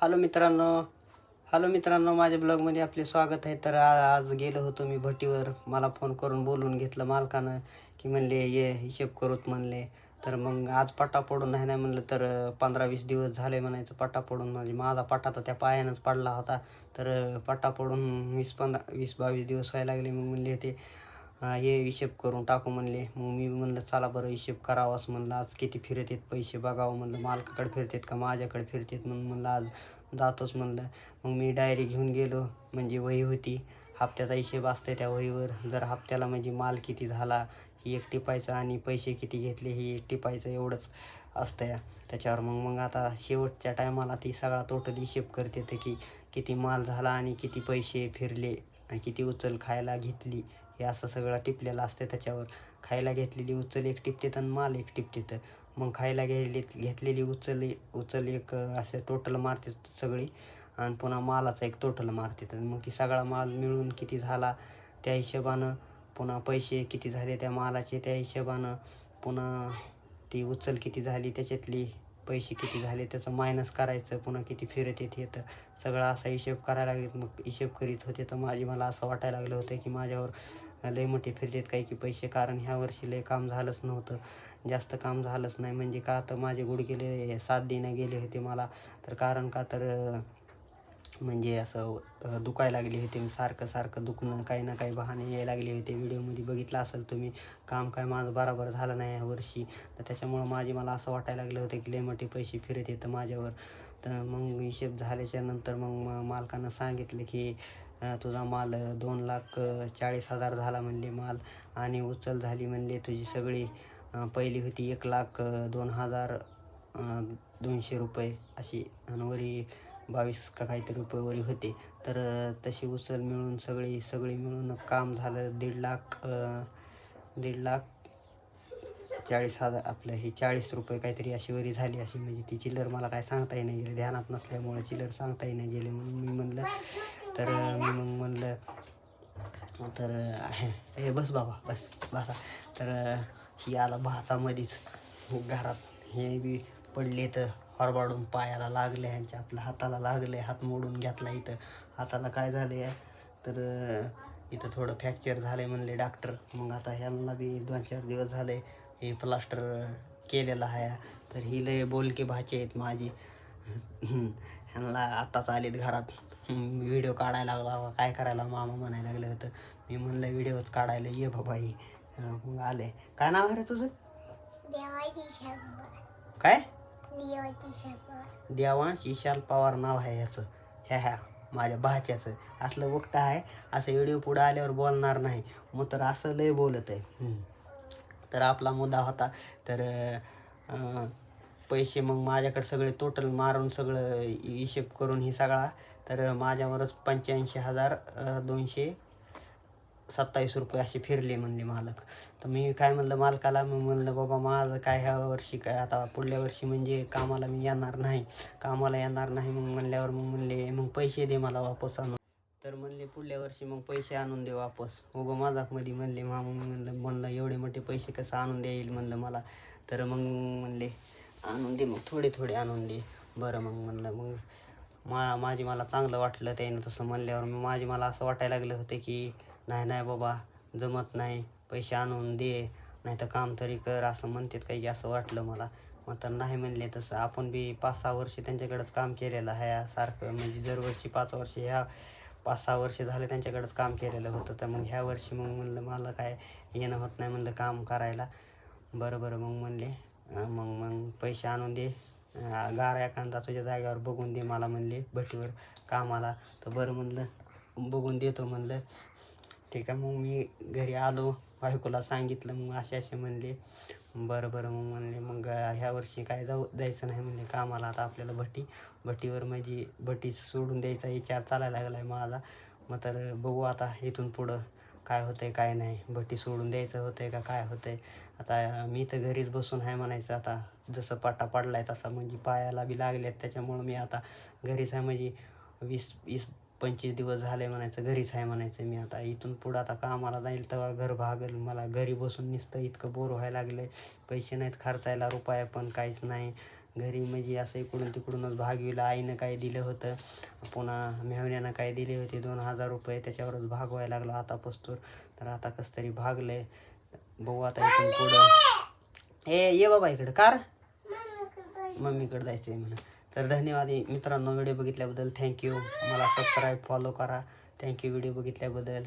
Hello मित्रांनो. Hello मित्रांनो माझ्या ब्लॉगमध्ये आपले स्वागत आहे. तर आज गेलो होतो मी भटीवर मला फोन करून बोलून घेतलं मालकानं की म्हणले ये हिशेब करूत म्हणले. तर मग आज पट्टा पडून नाही नाही म्हणलं तर पंधरा वीस दिवस झाले म्हणायचं पट्टा पडून. म्हणजे माझा पट्टा तर त्या पायानंच पडला होता. तर पट्टा पडून वीस पंधरा वीस बावीस दिवस व्हायला लागले. मग म्हणले ते हे हिशेब करून टाकू म्हणले. मग मी म्हणलं चला बरं हिशेब करावाच म्हणलं आज किती फिरत आहेत पैसे बघावं. म्हणलं मालकाकडे फिरतात का? माझ्याकडे फिरतात. म्हणून म्हणलं आज जातोच म्हणलं मग मी डायरी घेऊन गेलो. म्हणजे वही होती. हप्त्याचा हिशेब असते त्या वहीवर. जर हप्त्याला म्हणजे माल किती झाला ही एक टिपायचं आणि पैसे किती घेतले ही एक टिपायचं एवढंच असतं त्याच्यावर मग मग आता शेवटच्या टायमाला ती सगळा टोटल हिशेब करते की किती माल झाला आणि किती पैसे फिरले आणि किती उचल खायला घेतली. हे असं सगळं टिपलेलं असतं त्याच्यावर. खायला घेतलेली उचल एक टिपतेत आणि माल एक टिपतेत मग खायला गेलेली घेतलेली उचल उचल एक असं टोटल मारते सगळी. आणि पुन्हा मालाचा एक टोटल मारते मग ती सगळा माल मिळून किती झाला त्या हिशोबानं पुन्हा पैसे किती झाले त्या मालाचे त्या हिशोबानं पुन्हा ती उचल किती झाली त्याच्यातली पैसे किती झाले त्याचं मायनस करायचं पुन्हा किती फिरत येत येतं सगळा असा हिशेब करायला लागले. मग हिशेब करीत होते तर माझी मला असं वाटायला लागलं होतं की माझ्यावर लय मोठे फिरलेत काही की पैसे कारण ह्या वर्षी लय काम झालंच नव्हतं. जास्त काम झालंच नाही. म्हणजे का तर माझे गुडघेले सात दिनं गेले होते मला. तर कारण का तर म्हणजे असं दुखायला लागले होते सारखं सारखं दुखणं काही ना काही बहाणे यायला लागले होते. व्हिडिओमध्ये बघितलं असेल तुम्ही काम काय माझं बराबर झालं नाही या वर्षी. तर त्याच्यामुळं माझे मला असं वाटायला लागलं होतं की लय मोठे पैसे फिरत येतं माझ्यावर. तर मग हिशेब झाल्याच्यानंतर मग म- मालकानं सांगितलं की तुझा माल दोन लाख चाळीस हजार झाला म्हणले माल आणि उचल झाली म्हणले तुझी सगळी. पहिली होती एक लाख दोन हजार दोनशे रुपये अशी. आणि वरी बावीस का काहीतरी रुपये वरी होते. तर तशी उचल मिळून सगळी सगळी मिळून काम झालं. दीड लाख दीड लाख चाळीस हजार आपलं हे चाळीस रुपये काहीतरी अशी वरी झाली. अशी म्हणजे ती चिल्लर मला काय सांगताही नाही गेली. ध्यानात नसल्यामुळे चिल्लर सांगताही नाही गेले म्हणून मी म्हणलं तर मी मग म्हणलं तर हे बस बाबा बस बसा तर ही आला भातामध्येच. घरात हे बी पडले तर हरबाडून पायाला लागले ह्यांच्या आपल्या हाताला लागले हात मोडून घेतला इथं. हाताला काय झाले? तर अं, इथं थोडं फ्रॅक्चर झालं म्हणले डॉक्टर. मग आता ह्यांना बी दोन चार दिवस झाले हे प्लास्टर केलेलं आहे. तर ही लय बोलके भाचे आहेत माझी. ह्यांना आत्ताच आलेत घरात. व्हिडिओ काढायला लागला. काय करायला मामा म्हणायला लागलं होतं. मी म्हणलं व्हिडिओच काढायला ये बाबा ही. मग आले. काय नाव आहे रे तुझं? काय? देवांश विशाल पवार नाव आहे ह्याचं. ह्या ह्या माझ्या भाच्याचं. असलं वक्त आहे असं व्हिडिओ पुढं आल्यावर बोलणार नाही. मग तर असं लय बोलत आहे. तर आपला मुद्दा होता तर पैसे मग माझ्याकडे सगळे टोटल मारून सगळं हिशेब करून ही सगळा. तर माझ्यावरच पंच्याऐंशी हजार दोनशे सत्तावीस रुपये असे फिरले म्हणले मालक. तर मी काय म्हणलं मालकाला मग म्हणलं बाबा माझं काय ह्या वर्षी काय आता पुढल्या वर्षी म्हणजे कामाला मी येणार नाही. कामाला येणार नाही मग म्हणल्यावर मग म्हणले मग पैसे दे मला वापस आणून. तर म्हणले पुढल्या वर्षी मग पैसे आणून दे वापस. उगं मजाकमध्ये म्हणले मामा म्हणलं म्हणलं एवढे मोठे पैसे कसं आणून द्या येईल? म्हणलं मला. तर मग म्हणले आणून दे मग थोडे थोडे आणून दे. बरं मग म्हणलं मग मा माझी मला चांगलं वाटलं त्यानं तसं म्हणल्यावर. मग माझी मला असं वाटायला लागलं होतं की नाही नाही बाबा जमत नाही. पैसे आणून दे. नाही तर काम तरी कर असं म्हणतात काही असं वाटलं मला. मग तर नाही म्हणले तसं. आपण बी पाच सहा वर्ष त्यांच्याकडंच काम केलेलं आहे. सारखं म्हणजे दरवर्षी पाच वर्ष ह्या पाच सहा वर्ष झाले त्यांच्याकडंच काम केलेलं होतं. तर मग ह्या वर्षी मग म्हणलं मला काय येणं होत नाही म्हणलं काम करायला. बरं बरं मग म्हणले मग मग पैसे आणून दे. गारा एखादा तुझ्या जागेवर बघून दे मला म्हणले भटीवर कामाला. तर बरं म्हणलं बघून देतो म्हणलं. ठीक आहे मग मी घरी आलो बायकोला सांगितलं मग असे असे म्हणले. बरं बरं मग म्हणले मग ह्या वर्षी काय जाऊ द्यायचं नाही म्हणले कामाला. आता आपल्याला भट्टी भट्टीवर म्हणजे भट्टी सोडून द्यायचा विचार चालायला लागला आहे माझा. मग तर बघू आता इथून पुढं काय होतं आहे काय नाही. भट्टी सोडून द्यायचं होतं आहे का काय होतं आहे आता मी तर घरीच बसून आहे म्हणायचं आता. जसं पाटा आहे तसा. म्हणजे पायाला बी लागल्यात त्याच्यामुळं मी आता घरीच आहे म्हणजे वीस वीस पंचवीस दिवस झाले म्हणायचं घरीच आहे म्हणायचं मी आता. इथून पुढं आता कामाला जाईल तेव्हा घर भागल. मला घरी बसून नुसतं इतकं बोर व्हायला लागलं पैसे नाहीत खर्चायला रुपया पण काहीच नाही. घरी म्हणजे असं इकडून तिकडूनच भागविलं आईनं काय दिलं होतं पुन्हा मेहण्यानं काय दिले होते दोन हजार रुपये त्याच्यावरच भागवायला लागलो आता पस्तूर तर आता कसं तरी भागलंय. बघू आता इथून पुढं. ए ये बाबा इकडं. कार? मम्मीकडे जायचं आहे म्हणा. तर धन्यवाद मित्रांनो व्हिडिओ बघितल्याबद्दल. थँक्यू मला सबस्क्राईब फॉलो करा. Thank you video बघितल्याबद्दल.